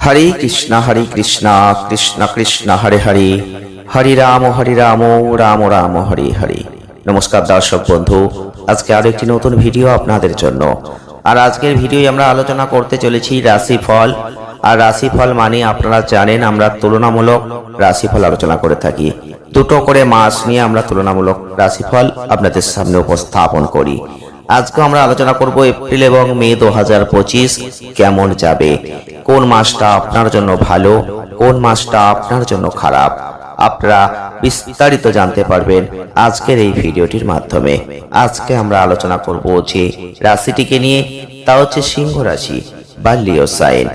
হরে কৃষ্ণ হরে কৃষ্ণ কৃষ্ণ কৃষ্ণ, হরে হরে। হরে রাম হরে রাম রাম রাম, হরে হরে। নমস্কার দর্শক বন্ধু, আজকে আরও একটি নতুন ভিডিও আপনাদের জন্য। আর আজকের ভিডিও আমরা আলোচনা করতে চলেছি রাশিফল। আর রাশিফল মানে আপনারা জানেন, আমরা তুলনামূলক রাশিফল আলোচনা করে থাকি। দুটো করে মাস নিয়ে আমরা তুলনামূলক রাশিফল আপনাদের সামনে উপস্থাপন করি। আজকে আমরা আলোচনা করব এপ্রিল এবং মে দু হাজার পঁচিশ কেমন যাবে, কোন মাসটা আপনার জন্য ভালো, কোন মাসটা আপনার জন্য খারাপ। আপনারা বিস্তারিত জানতে পারবেন আজকের এই ভিডিওটির মাধ্যমে। আজকে আমরা আলোচনা করব যে রাশিটিকে নিয়ে, তা হচ্ছে সিংহ রাশি বা লিও সাইন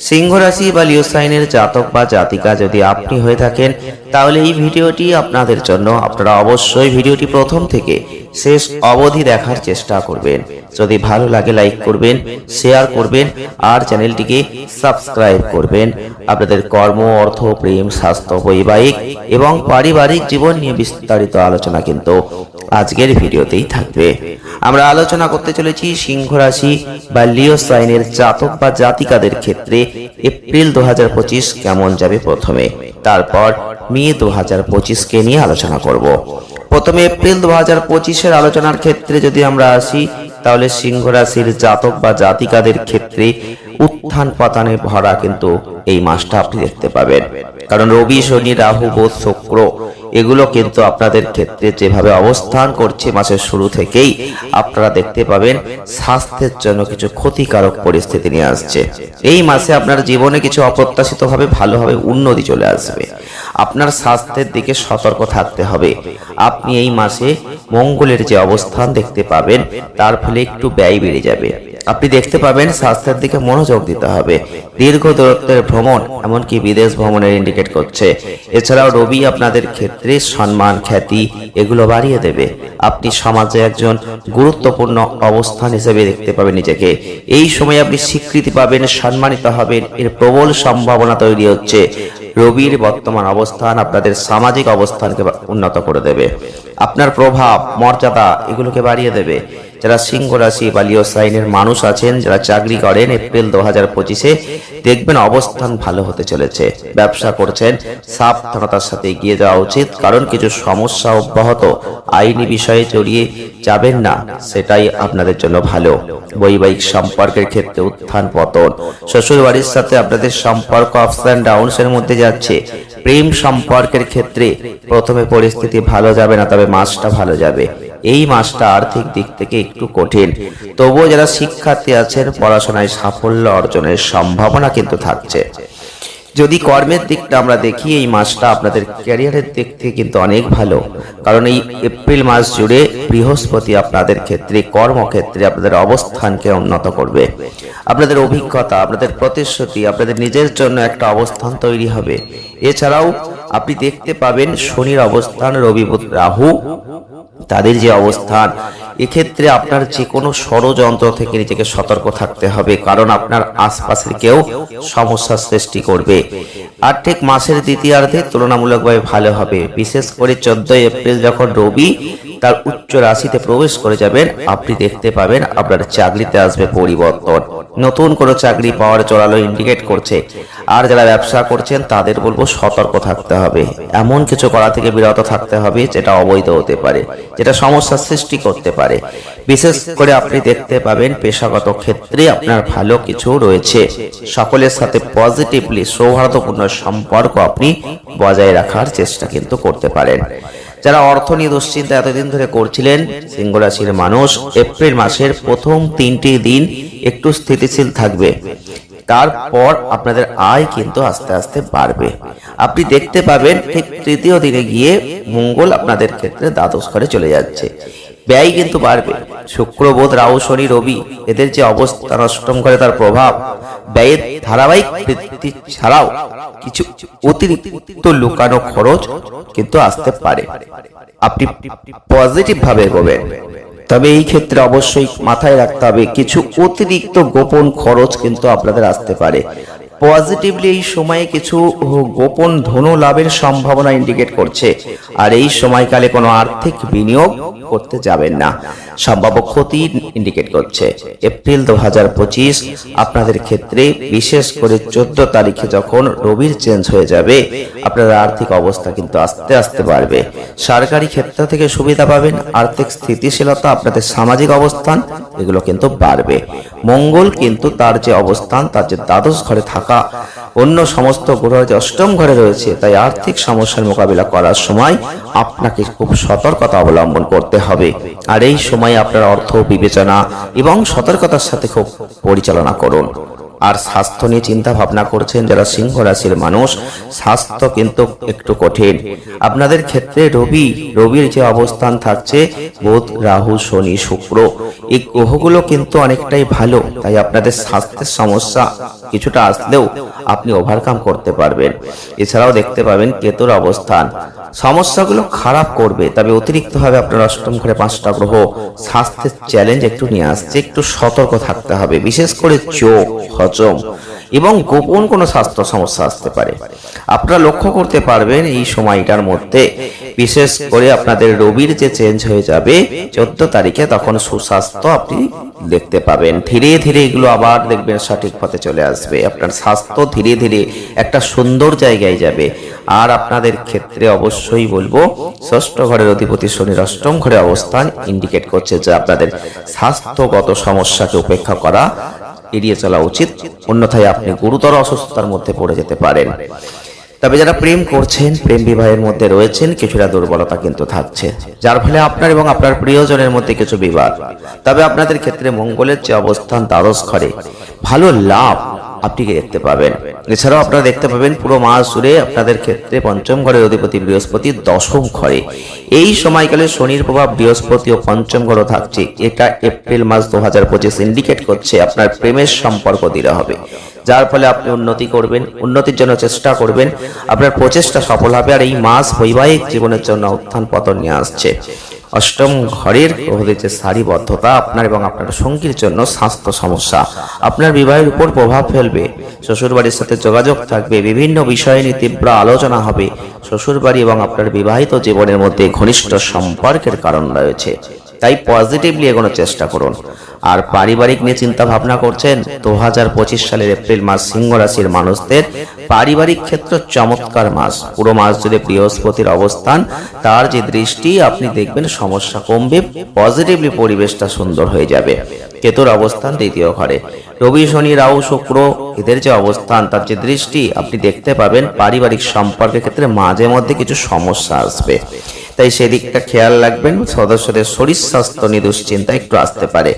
সিংহ রাশি বা লিও সাইনের জাতক বা জাতিকা যদি আপনি হয়ে থাকেন, তাহলে এই ভিডিওটি আপনাদের জন্য, আপনারা অবশ্যই ভিডিওটি প্রথম থেকে শেষ অবধি দেখার চেষ্টা করবেন। যদি ভালো লাগে লাইক করবেন শেয়ার করবেন, আর চ্যানেলটিকে সাবস্ক্রাইব করবেন। আপনাদের কর্ম, অর্থ, প্রেম, স্বাস্থ্য, বৈবাহিক এবং পারিবারিক জীবন নিয়ে বিস্তারিত আলোচনা কিন্তু আজকের ভিডিওতেই থাকবে। আমরা আলোচনা করতে চলেছি সিংহ রাশি বা লিও সাইনের জাতক বা জাতিকাদের ক্ষেত্রে এপ্রিল দু হাজার পঁচিশ কেমন যাবে প্রথমে? তারপর মে দু হাজার পঁচিশকে নিয়ে আলোচনা করব। প্রথমে এপ্রিল দু হাজার পঁচিশের আলোচনার ক্ষেত্রে যদি আমরা আসি তাহলে সিংহ রাশির জাতক বা জাতিকাদের ক্ষেত্রে উত্থান পতানে ভরা কিন্তু এই মাসটা আপনি দেখতে পাবেন। কারণ রবি, শনি, রাহু, বোধ, শুক্র, এগুলো কিন্তু আপনাদের ক্ষেত্রে যেভাবে অবস্থান করছে মাসের শুরু থেকেই, আপনারা দেখতে পাবেন স্বাস্থ্যের জন্য কিছু ক্ষতিকারক পরিস্থিতি নিয়ে আসছে। এই মাসে আপনার জীবনে কিছু অপ্রত্যাশিতভাবে ভালোভাবে উন্নতি চলে আসবে। আপনার স্বাস্থ্যের দিকে সতর্ক থাকতে হবে। আপনি এই মাসে মঙ্গলের যে অবস্থান দেখতে পাবেন, তার ফলে একটু ব্যয় বেড়ে যাবে। আপনি দেখতে পাবেন স্বাস্থ্যের দিকে মনোযোগ দিতে হবে। দীর্ঘ দূরত্বের ভ্রমণ এমনকি বিদেশ ভ্রমণের ইন্ডিকেট করছে। এছাড়াও রবি আপনাদের ক্ষেত্রে সম্মান, খ্যাতি এগুলো বাড়িয়ে দেবে। আপনি সমাজে একজন গুরুত্বপূর্ণ অবস্থান হিসেবে দেখতে পাবেন নিজেকে। এই সময় আপনি স্বীকৃতি পাবেন, সম্মানিত হবেন, এর প্রবল সম্ভাবনা তৈরি হচ্ছে। রবির বর্তমান অবস্থান আপনাদের সামাজিক অবস্থানকে উন্নত করে দেবে। আপনার প্রভাব, মর্যাদা এগুলোকে বাড়িয়ে দেবে। যারা সিংহ রাশি বা লিও সাইনের মানুষ আছেন, যারা চাকরি করেন, এপ্রিল দু হাজার পঁচিশে দেখবেন অবস্থান ভালো হতে চলেছে। ব্যবসা করছেন, সাবধানতার সাথে এগিয়ে যাওয়া উচিত, কারণ কিছু সমস্যা অব্যাহত। আইনি বিষয়ে জড়িয়ে যাবেন না, সেটাই আপনাদের জন্য ভালো। বৈবাহিক সম্পর্কের ক্ষেত্রে উত্থান পতন। শ্বশুর বাড়ির সাথে আপনাদের সম্পর্ক আপস অ্যান্ড ডাউনস এর মধ্যে যাচ্ছে। প্রেম সম্পর্কের ক্ষেত্রে প্রথমে পরিস্থিতি ভালো যাবে না, তবে মাসটা ভালো যাবে। এই মাসটা আর্থিক দিক থেকে একটু কঠিন। তবুও যারা শিক্ষার্থী আছেন, পড়াশোনায় সাফল্য অর্জনের সম্ভাবনা কিন্তু থাকছে। যদি কর্মের দিকটা আমরা দেখি, এই মাসটা আপনাদের ক্যারিয়ারের দিক থেকে কিন্তু অনেক ভালো। কারণ এই এপ্রিল মাস জুড়ে বৃহস্পতি আপনাদের ক্ষেত্রে, কর্মক্ষেত্রে আপনাদের অবস্থানকে উন্নত করবে। আপনাদের অভিজ্ঞতা, আপনাদের প্রতিশ্রুতি, আপনাদের নিজের জন্য একটা অবস্থান তৈরি হবে। এছাড়াও আপনি দেখতে পাবেন শনির অবস্থান, রবি রাহু, তাদের যে অবস্থান। এক্ষেত্রে আপনার যে কোনো ষড়যন্ত্র থেকে নিজেকে সতর্ক থাকতে হবে, কারণ আপনার আশপাশের কেউ সমস্যার সৃষ্টি করবে। আর ঠিক মাসের দ্বিতীয়ার্ধে তুলনামূলকভাবে ভালো হবে। বিশেষ করে চোদ্দই এপ্রিল যখন রবি তার উচ্চ রাশিতে প্রবেশ করে যাবেন, আপনি দেখতে পাবেন আপনার চাকরিতে আসবে পরিবর্তন। নতুন কোনো চাকরি পাওয়ার চড়ালো ইন্ডিকেট করছে। আর যারা ব্যবসা করছেন, তাদের বলব সতর্ক থাকতে হবে। এমন কিছু করা থেকে বিরত থাকতে হবে যেটা অবৈধ হতে পারে, যেটা সমস্যার সৃষ্টি করতে পারে। বিশেষ করে আপনি দেখতে পাবেন পেশাগত ক্ষেত্রে আপনার ভালো কিছু রয়েছে। সকলের সাথে পজিটিভলি সৌহার্দ্যপূর্ণ সম্পর্ক আপনি বজায় রাখার চেষ্টা কিন্তু করতে পারেন। যারা অর্থ নিয়ে দুশ্চিন্তা এতদিন ধরে করছিলেন সিংহ রাশির মানুষ, এপ্রিল মাসের প্রথম তিনটি দিন একটু স্থিতিশীল থাকবে। তারপর আপনাদের আয় কিন্তু আস্তে আস্তে বাড়বে। আপনি দেখতে পাবেন ঠিক তৃতীয় দিনে গিয়ে মঙ্গল আপনাদের ক্ষেত্রে দ্বাদশ ঘরে চলে যাচ্ছে। ব্যয় কিন্তু বাড়বে। শুক্র বোধ রাহু, শনি, রবি এদের যে অবস্থান অষ্টম ঘরে তার প্রভাব, ব্যয়ের ধারাবাহিক বৃদ্ধি ছাড়াও কিছু অতিরিক্ত লুকানো খরচ কিন্তু আসতে পারে। আপনি পজিটিভ ভাবে এগোবেন। তবে এই ক্ষেত্রে অবশ্যই মাথায় রাখতে হবে, কিছু অতিরিক্ত গোপন খরচ কিন্তু আপনাদের আসতে পারে। পজিটিভলি এই সময়ে কিছু গোপন ধনু লাভের সম্ভাবনা ইন্ডিকেট করছে। আর এই সময়কালে কোনো আর্থিক বিনিয়োগ করতে যাবেন না। সম্ভাব্য ক্ষতি ইন্ডিকেট করছে। এপ্রিল দু হাজার পঁচিশ, আপনাদের ক্ষেত্রে বিশেষ করে চোদ্দ তারিখে যখন রবির চেঞ্জ হয়ে যাবে, আপনাদের আর্থিক অবস্থা কিন্তু আস্তে আস্তে বাড়বে। সরকারি ক্ষেত্র থেকে সুবিধা পাবেন, আর্থিক স্থিতিশীলতা, আপনাদের সামাজিক অবস্থান, এগুলো কিন্তু বাড়বে। মঙ্গল কিন্তু তার যে অবস্থান, তার যে দ্বাদশ ঘরে থাকা, অন্য সমস্ত গ্রহ যে অষ্টম ঘরে রয়েছে, তাই আর্থিক সমস্যার মোকাবিলা করার সময় আপনাকে খুব সতর্কতা অবলম্বন করতে হবে। আর এই সময় আপনার অর্থ বিবেচনা এবং সতর্কতার সাথে খুব পরিচালনা করুন। আর স্বাস্থ্য নিয়ে চিন্তা ভাবনা করছেন যারা সিংহ রাশির মানুষ, স্বাস্থ্য কিন্তু একটু কঠিন। আপনাদের ক্ষেত্রে রবি, রবির যে অবস্থান থাকছে, বুধ, রাহু, শনি, শুক্র, এই গ্রহগুলো কিন্তু অনেকটাই ভালো। তাই আপনাদের স্বাস্থ্যের সমস্যা কিছুটা আসলেও আপনি ওভারকাম করতে পারবেন। এছাড়াও দেখতে পাবেন কেতুর অবস্থান। সমস্যাগুলো খারাপ করবে, তবে অতিরিক্তভাবে আপনার অষ্টম ঘরে পাঁচটা গ্রহ স্বাস্থ্যের চ্যালেঞ্জ একটু নিয়ে আসছে, একটু সতর্ক থাকতে হবে। বিশেষ করে চোখ হজম এবং গোপন কোনো স্বাস্থ্য সমস্যা আসতে পারে। আপনারা লক্ষ্য করতে পারবেন এই সময়টার মধ্যে, বিশেষ করে আপনাদের রবির যে চেঞ্জ হয়ে যাবে, চোদ্দ তারিখে তখন সুস্বাস্থ্য আপনি দেখতে পাবেন। ধীরে ধীরে এগুলো আবার দেখবেন সঠিক পথে চলে আসবে। আপনার স্বাস্থ্য ধীরে ধীরে একটা সুন্দর জায়গায় যাবে। আর আপনাদের ক্ষেত্রে অবশ্যই বলব, ষষ্ঠ ঘরের অধিপতি শনির অষ্টম ঘরে অবস্থান ইন্ডিকেট করছে যে আপনাদের স্বাস্থ্যগত সমস্যাকে উপেক্ষা করা এড়িয়ে চলা উচিত, অন্যথায় আপনি গুরুতর অসুস্থতার মধ্যে পড়ে যেতে পারেন। তবে যারা প্রেম করছেন, প্রেম বিবাহের মধ্যে রয়েছেন, কিছুটা দুর্বলতা কিন্তু থাকছে, যার ফলে আপনার এবং আপনার প্রিয়জনের মধ্যে কিছু বিবাদ। তবে আপনাদের ক্ষেত্রে মঙ্গলের যে অবস্থান দ্বাদশ ঘরে। ভালো লাভ আপনি দেখতে পাবেন। এছাড়াও আপনারা দেখতে পাবেন পুরো মাস জুড়ে আপনাদের ক্ষেত্রে পঞ্চম ঘরের অধিপতি বৃহস্পতি, দশম ঘরে। এই সময়কালে শনির প্রভাব বৃহস্পতি ও পঞ্চম ঘরও থাকছে। এটা এপ্রিল মাস দু হাজার পঁচিশ ইন্ডিকেট করছে আপনার প্রেমের সম্পর্ক দিলে হবে। যার ফলে আপনি উন্নতি করবেন, উন্নতির জন্য চেষ্টা করবেন, আপনার প্রচেষ্টা সফল হবে আর এই মাস বৈবাহিক জীবনের জন্য উত্থান পতন নিয়ে আসছে। অষ্টম ঘরের যে সারিবদ্ধতা আপনার এবং আপনার সঙ্গীর জন্য স্বাস্থ্য সমস্যা, আপনার বিবাহের উপর প্রভাব ফেলবে। শ্বশুরবাড়ির সাথে যোগাযোগ থাকবে, বিভিন্ন বিষয় নিয়ে তীব্র আলোচনা হবে। শ্বশুরবাড়ি এবং আপনার বিবাহিত জীবনের মধ্যে ঘনিষ্ঠ সম্পর্কের কারণ রয়েছে। তাই পজিটিভলি এগোনোর চেষ্টা করুন। আর পারিবারিক নিয়ে চিন্তা ভাবনা করছেন দু হাজার পঁচিশ সালের এপ্রিল মাস সিংহ রাশির মানুষদের। পারিবারিক ক্ষেত্র চমৎকার মাস। পুরো মাস জুড়ে বৃহস্পতির অবস্থান, তার যে দৃষ্টি, আপনি দেখবেন সমস্যা কমবে পজিটিভলি পরিবেশটা সুন্দর হয়ে যাবে। কেতুর অবস্থান দ্বিতীয় ঘরে। রবি, শনি, রাহু, শুক্র এদের যে অবস্থান, তার যে দৃষ্টি, আপনি দেখতে পাবেন পারিবারিক সম্পর্কের ক্ষেত্রে মাঝে মধ্যে কিছু সমস্যা আসবে। তাই সেদিকটা খেয়াল রাখবেন, সদস্যদের শরীর স্বাস্থ্য নিয়ে দুশ্চিন্তা একটু আসতে পারে।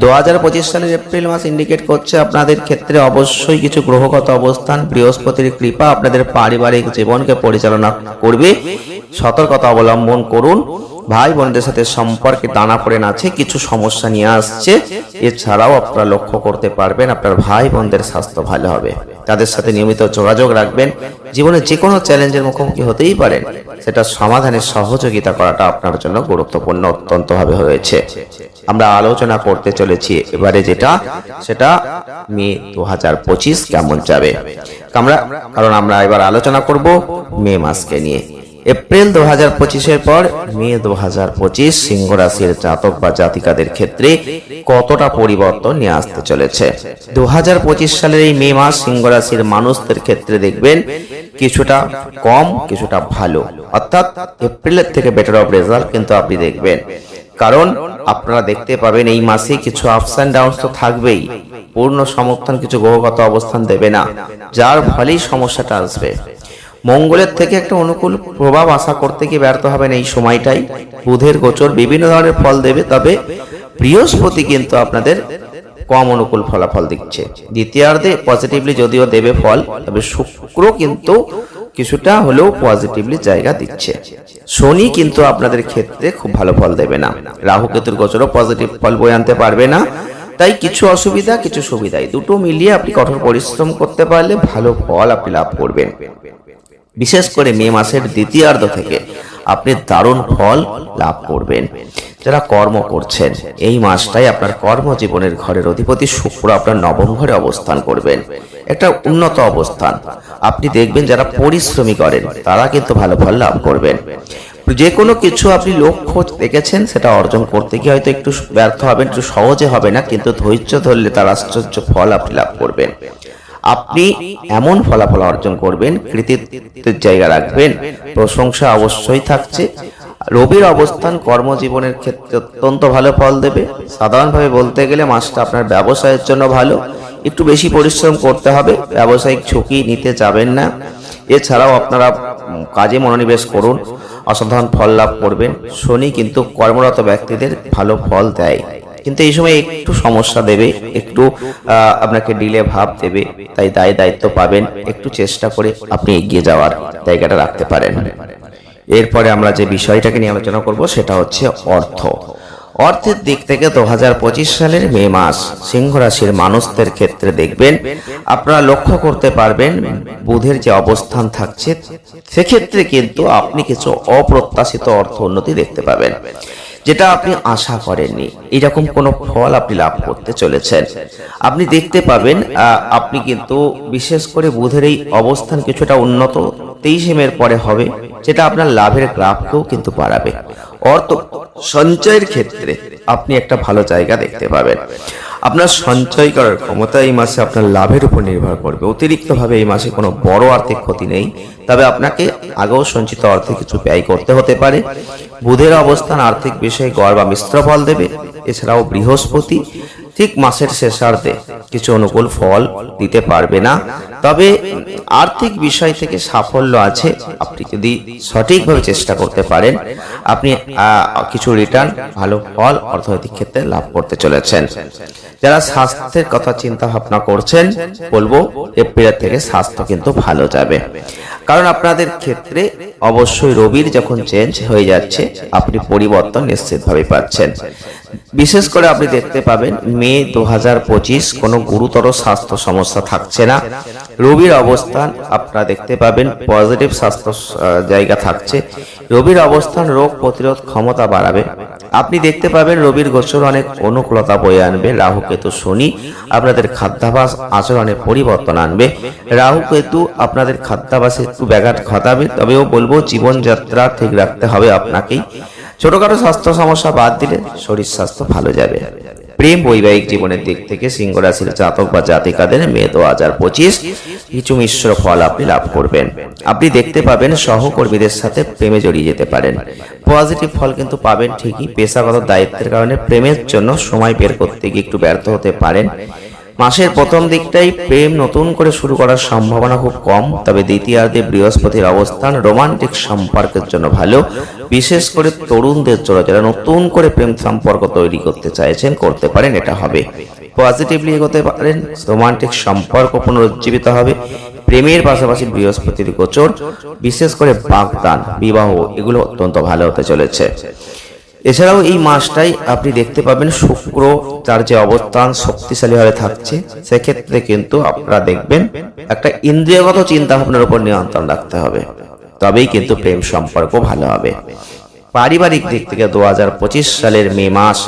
দু হাজার পঁচিশ সালের এপ্রিল মাস ইন্ডিকেট করছে আপনাদের ক্ষেত্রে অবশ্যই কিছু গ্রহগত অবস্থান, বৃহস্পতির কৃপা আপনাদের পারিবারিক জীবনকে পরিচালনা করবে। সতর্কতা অবলম্বন করুন ভাই বোনদের সাথে সম্পর্কে টানা পড়ে আছে, কিছু সমস্যা নিয়ে আসছে। এছাড়াও আপনারা লক্ষ্য করতে পারবেন, আপনার ভাই বোনদের স্বাস্থ্য ভালো হবে। তাদের সাথে নিয়মিত যোগাযোগ রাখবেন। জীবনে যে কোনো চ্যালেঞ্জের মুখোমুখি হতেই পারেন। সেটা সমাধানের সহযোগিতা করাটা আপনার জন্য গুরুত্বপূর্ণ অত্যন্ত ভাবে হয়েছে। আমরা আলোচনা করতে চলেছি এবারে যেটা, সেটা মে দু হাজার পঁচিশ কেমন যাবে। আমরা কারণ আমরা এবার আলোচনা করব মে মাসকে নিয়ে। এপ্রিল দু হাজার পঁচিশের পর মে দু হাজার পঁচিশ সিংহ রাশির জাতক বা জাতিকাদের ক্ষেত্রে কতটা পরিবর্তন নিয়ে আসতে চলেছে? দু হাজার পঁচিশ সালের এই মে মাস সিংহ রাশির মানুষদের ক্ষেত্রে দেখবেন কিছুটা কম, কিছুটা ভালো। অর্থাৎ এপ্রিলের থেকে বেটার অফ রেজাল্ট কিন্তু আপনি দেখবেন। কারণ আপনারা দেখতে পাবেন এই মাসে কিছু আপস অ্যান্ড ডাউনস তো থাকবেই। পূর্ণ সমর্থন, কিছু গ্রহগত অবস্থান দেবে না। যার ফলেই সমস্যাটা আসবে। মঙ্গলের থেকে একটা অনুকূল প্রভাব আশা করতে গিয়ে ব্যর্থ হবেন এই সময়টাই? বুধের গোচর বিভিন্ন ধরনের ফল দেবে, তবে বৃহস্পতি কিন্তু আপনাদের কম অনুকূল ফলাফল দিচ্ছে। দ্বিতীয়ার্ধে পজিটিভলি যদিও দেবে ফল, তবে শুক্র কিন্তু কিছুটা হলেও পজিটিভলি জায়গা দিচ্ছে। শনি কিন্তু আপনাদের ক্ষেত্রে খুব ভালো ফল দেবে না। রাহু কেতুর গোচরও পজিটিভ ফল বয়ে আনতে পারবে না। তাই কিছু অসুবিধা, কিছু সুবিধাই। দুটো মিলিয়ে আপনি কঠোর পরিশ্রম করতে পারলে ভালো ফল আপনি লাভ করবেন। বিশেষ করে মে মাসের দ্বিতীয়ার্ধ থেকে আপনি দারুণ ফল লাভ করবেন। যারা কর্ম করছেন, এই মাসটাই আপনার কর্মজীবনের ঘরের অধিপতি শুক্র আপনার নবম ঘরে অবস্থান করবেন। একটা উন্নত অবস্থান। আপনি দেখবেন যারা পরিশ্রমী করেন, তারা কিন্তু ভালো ফল লাভ করবেন। যে কোনো কিছু আপনি লক্ষ্য দেখেছেন, সেটা অর্জন করতে গিয়ে হয়তো একটু ব্যর্থ হবেন, একটু সহজে হবে না, কিন্তু ধৈর্য ধরলে তার আশ্চর্য ফল আপনি লাভ করবেন। আপনি এমন ফলাফল অর্জন করবেন, কৃতিত্বের জায়গা রাখবেন। প্রশংসা অবশ্যই থাকছে। রবির অবস্থান কর্মজীবনের ক্ষেত্রে অত্যন্ত ভালো ফল দেবে। সাধারণভাবে বলতে গেলে মাসটা আপনার ব্যবসায়ের জন্য ভালো। একটু বেশি পরিশ্রম করতে হবে, ব্যবসায়িক ঝুঁকি নিতে যাবেন না। এছাড়াও আপনারা কাজে মনোনিবেশ করুন, অসাধারণ ফল লাভ করবেন। শনি কিন্তু কর্মরত ব্যক্তিদের ভালো ফল দেয়। কিন্তু এই সময় একটু সমস্যা দেবে, একটু আপনাকে ডিলে ভাব দেবে, তাই দায় দায়িত্ব পাবেন, একটু চেষ্টা করে আপনি এগিয়ে যাওয়ার জায়গাটা রাখতে পারেন। এরপরে আমরা যে বিষয়টাকে নিয়ে আলোচনা করব সেটা হচ্ছে অর্থ। অর্থের দিক থেকে দু পঁচিশ সালের মে মাস সিংহ রাশির মানুষদের ক্ষেত্রে দেখবেন, আপনারা লক্ষ্য করতে পারবেন, বুধের যে অবস্থান থাকছে, সেক্ষেত্রে কিন্তু আপনি কিছু অপ্রত্যাশিত অর্থ উন্নতি দেখতে পাবেন। যেটা আপনি আশা করেননি। এরকম কোনো ফল আপনি লাভ করতে চলেছেন। আপনি দেখতে পাবেন আপনি কিন্তু বিশেষ করে বুধের এই অবস্থান কিছুটা উন্নত, তেইশে মের পরে হবে, যেটা আপনার লাভের গ্রাফকেও কিন্তু বাড়াবে। অর্থ, সঞ্চয়ের ক্ষেত্রে আপনি একটা ভালো জায়গা দেখতে পাবেন। আপনার সঞ্চয় করার ক্ষমতা এই মাসে আপনার লাভের উপর নির্ভর করবে। অতিরিক্তভাবে এই মাসে কোনো বড় আর্থিক ক্ষতি নেই। তবে আপনাকে আগেও সঞ্চিত অর্থে কিছু ব্যয় করতে হতে পারে। বুধের অবস্থান আর্থিক বিষয়ে গড় বা মিশ্র ফল দেবে। এছাড়াও বৃহস্পতি ঠিক মাসের শেষার্ধে কিছু অনুকূল ফল দিতে পারবে না। তবে আর্থিক বিষয় থেকে সাফল্য আছে। আপনি যদি সঠিকভাবে চেষ্টা করতে পারেন, আপনি কিছু রিটার্ন ভালো ফল অর্থনৈতিক ক্ষেত্রে লাভ করতে চলেছেন। যারা স্বাস্থ্যের কথা চিন্তা ভাবনা করছেন, বলব এপ্রিল থেকে স্বাস্থ্য কিন্তু ভালো যাবে। কারণ আপনাদের ক্ষেত্রে অবশ্যই রবির যখন চেঞ্জ হয়ে যাচ্ছে, আপনি পরিবর্তন নিশ্চিতভাবে পাচ্ছেন। বিশেষ করে আপনি দেখতে পাবেন, মে দু হাজার পঁচিশ কোনো গুরুতর স্বাস্থ্য সমস্যা থাকছে না। রবির অবস্থান আপনারা দেখতে পাবেন, পজিটিভ স্বাস্থ্য জায়গা থাকছে। রবির অবস্থান, রোগ প্রতিরোধ ক্ষমতা বাড়াবে। আপনি দেখতে পাবেন রবির গোচর অনেক অনুকূলতা বয়ে আনবে। রাহু কেতু শনি আপনাদের খাদ্যাভাস আচরণে পরিবর্তন আনবে। রাহু কেতু আপনাদের খাদ্যাভাসে একটু ব্যাঘাত ঘটাবে। তবেও বলব, জীবনযাত্রা ঠিক রাখতে হবে আপনাকেই। ছোটখাটো স্বাস্থ্য সমস্যা বাদ দিলে শরীর স্বাস্থ্য ভালো যাবে। প্রেম বৈবাহিক জীবনের দিক থেকে সিংহ রাশির জাতক বা জাতিকাদের মে দু হাজার পঁচিশ কিছু মিশ্র ফল আপনি লাভ করবেন। আপনি দেখতে পাবেন সহকর্মীদের সাথে প্রেমে জড়িয়ে যেতে পারেন। পজিটিভ ফল কিন্তু পাবেন ঠিকই, পেশাগত দায়িত্বের কারণে প্রেমের জন্য সময় বের করতে গিয়ে একটু ব্যর্থ হতে পারেন। মাসের প্রথম দিকটাই প্রেম নতুন করে শুরু করার সম্ভাবনা খুব কম তবে দ্বিতীয়ার্ধে বৃহস্পতির অবস্থান রোমান্টিক সম্পর্কের জন্য ভালো। বিশেষ করে তরুণদের জন্য যারা নতুন করে প্রেম সম্পর্ক তৈরি করতে চাইছেন করতে পারেন এটা হবে। পজিটিভলি এগোতে পারেন রোমান্টিক সম্পর্ক পুনরুজ্জীবিত হবে। প্রেমের পাশাপাশি বৃহস্পতির গোচর বিশেষ করে বাগদান বিবাহ এগুলো অত্যন্ত ভালো হতে চলেছে। এছাড়াও এই মাসটাই আপনি দেখতে পাবেন শুক্র তার যে অবস্থান শক্তিশালীভাবে থাকছে, সেক্ষেত্রে কিন্তু আপনারা দেখবেন একটা ইন্দ্রিয়গত চিন্তা ভাবনার উপর নিয়ন্ত্রণ রাখতে হবে। তবেই কিন্তু প্রেম সম্পর্ক ভালো হবে। পারিবারিক দিক থেকে দুহাজার পঁচিশ সালের মে মাস,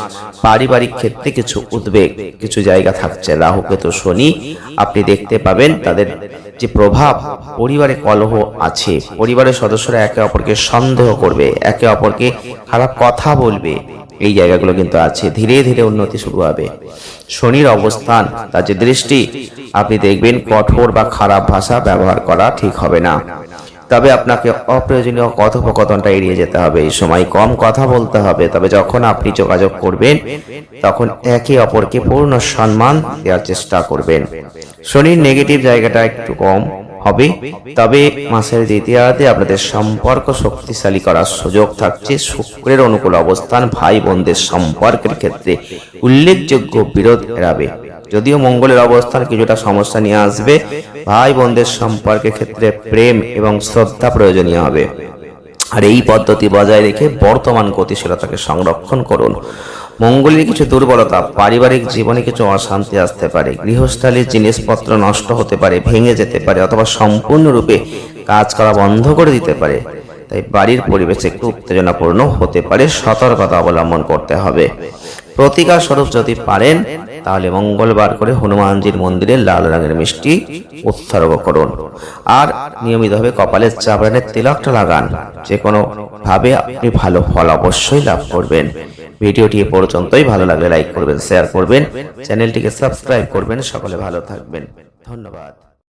পারিবারিক ক্ষেত্রে কিছু উদ্বেগ, কিছু জায়গা থাকছে। রাহু, কেতু, শনি, আপনি দেখতে পাবেন তাদের যে প্রভাব পরিবারে কলহ আছে, পরিবারের সদস্যরা একে অপরকে সন্দেহ করবে, একে অপরকে খারাপ কথা বলবে, এই জায়গাগুলো কিন্তু আছে। ধীরে ধীরে উন্নতি শুরু হবে। শনির অবস্থান, তার যে দৃষ্টি, আপনি দেখবেন কঠোর বা খারাপ ভাষা ব্যবহার করা ঠিক হবে না। তবে আপনাকে অপ্রয়োজনীয় কথোপকথনটা এড়িয়ে যেতে হবে। এই সময় কম কথা বলতে হবে। তবে যখন আপনি যোগাযোগ করবেন, তখন একে অপরকে পূর্ণ সম্মান দেওয়ার চেষ্টা করবেন। শনির নেগেটিভ জায়গাটা একটু কম হবে। তবে মাসের দ্বিতীয়ার্ধে আপনাদের সম্পর্ক শক্তিশালী করার সুযোগ থাকছে। শুক্রের অনুকূল অবস্থান ভাই বোনদের সম্পর্কের ক্ষেত্রে উল্লেখযোগ্য বিরোধ এড়াবে। যদিও মঙ্গলের অবস্থান কিছুটা সমস্যা নিয়ে আসবে ভাই বোনদের সম্পর্কের ক্ষেত্রে প্রেম এবং শ্রদ্ধা প্রয়োজনীয় হবে। আর এই পদ্ধতি বজায় রেখে বর্তমান গতিশীলতাকে সংরক্ষণ করুন। মঙ্গলের কিছু দুর্বলতা, পারিবারিক জীবনে কিছু অশান্তি আসতে পারে, গৃহস্থালীর জিনিসপত্র নষ্ট হতে পারে, ভেঙে যেতে পারে অথবা সম্পূর্ণরূপে কাজ করা বন্ধ করে দিতে পারে। তাই বাড়ির পরিবেশ একটু উত্তেজনাপূর্ণ হতে পারে, সতর্কতা অবলম্বন করতে হবে। প্রতিকার স্বরূপ যদি পারেন তাহলে মঙ্গলবার করে হনুমানজির মন্দিরে লাল রঙের মিষ্টি উৎসর্গ করুন। আর নিয়মিতভাবে কপালে চাবড়ানের তিলকটা লাগান। যে কোনো ভাবে আপনি ভালো ফল অবশ্যই লাভ করবেন। ভিডিওটি এ পর্যন্তই। ভালো লাগলে লাইক করবেন, শেয়ার করবেন, চ্যানেলটিকে সাবস্ক্রাইব করবেন। সকলে ভালো থাকবেন। ধন্যবাদ।